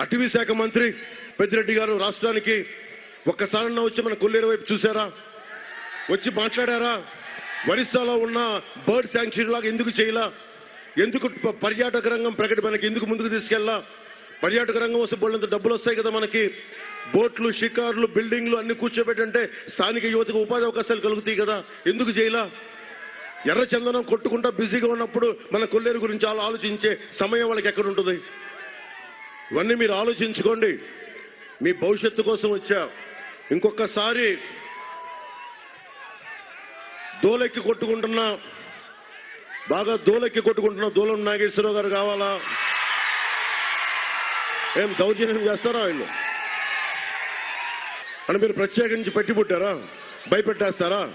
అటవీ శాఖ మంత్రి పెద్దిరెడ్డి గారు రాష్ట్రానికి ఒక్కసారన్నా వచ్చి మన కొల్లేరు వైపు చూసారా వచ్చి మాట్లాడారా? ఒరిస్సాలో ఉన్న బర్డ్ శాంక్చురీ లాగా ఎందుకు చేయలా? ఎందుకు పర్యాటక రంగం ప్రకటి మనకి ఎందుకు ముందుకు తీసుకెళ్ళా? పర్యాటక రంగం వస్తే బోళ్ళంత డబ్బులు వస్తాయి కదా మనకి. బోట్లు షికార్లు బిల్డింగ్లు అన్ని కూర్చోబెట్టంటే స్థానిక యువతకు ఉపాధి అవకాశాలు కలుగుతాయి కదా. ఎందుకు చేయలా? ఎర్ర చందనం కొట్టుకుంటా బిజీగా ఉన్నప్పుడు మన కొల్లేరు గురించి ఆలోచించే సమయం వాళ్ళకి ఎక్కడ ఉంటుంది? ఇవన్నీ మీరు ఆలోచించుకోండి. మీ భవిష్యత్తు కోసం వచ్చా. ఇంకొకసారి దూలెక్కి కొట్టుకుంటున్నా. బాగా దూలెక్కి కొట్టుకుంటున్నా దూలం నాగేశ్వరరావు గారు కావాలా? ఏం దౌర్జన్యం చేస్తారా ఆయన అని మీరు ప్రత్యేకించి పెట్టి పుట్టారా? భయపెట్టేస్తారా?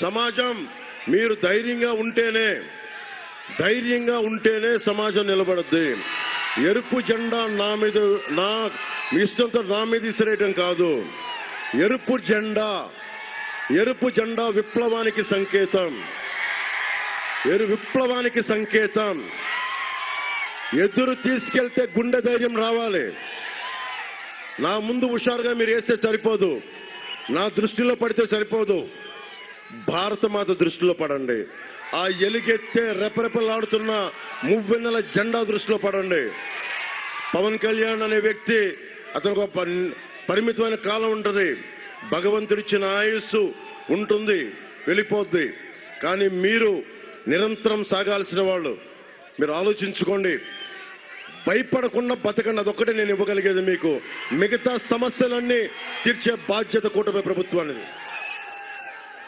సమాజం మీరు ధైర్యంగా ఉంటేనే ధైర్యంగా ఉంటేనే సమాజం నిలబడద్ది. ఎరుపు జెండా నా మీద నా మీ ఇష్టంతో నా మీద ఇసిరేయటం కాదు. ఎరుపు జెండా ఎరుపు జెండా విప్లవానికి సంకేతం. ఎరు విప్లవానికి సంకేతం. ఎదురు తీసుకెళ్తే గుండె ధైర్యం రావాలి. నా ముందు హుషారుగా మీరు వేస్తే సరిపోదు. నా దృష్టిలో పడితే సరిపోదు. భారత మాత దృష్టిలో పడండి. ఆ ఎలుగెత్తే రెపరెపలాడుతున్న మువ్వెన్నెల జెండా దృష్టిలో పడండి. పవన్ కళ్యాణ్ అనే వ్యక్తి అతనికి ఒక పరిమితమైన కాలం ఉంటుంది. భగవంతుడిచ్చిన ఆయుస్సు ఉంటుంది వెళ్ళిపోద్ది. కానీ మీరు నిరంతరం సాగాల్సిన వాళ్ళు మీరు ఆలోచించుకోండి. భయపడకుండా బతకండి అదొక్కటే నేను ఇవ్వగలిగేది మీకు. మిగతా సమస్యలన్నీ తీర్చే బాధ్యత కూటమి ప్రభుత్వానికి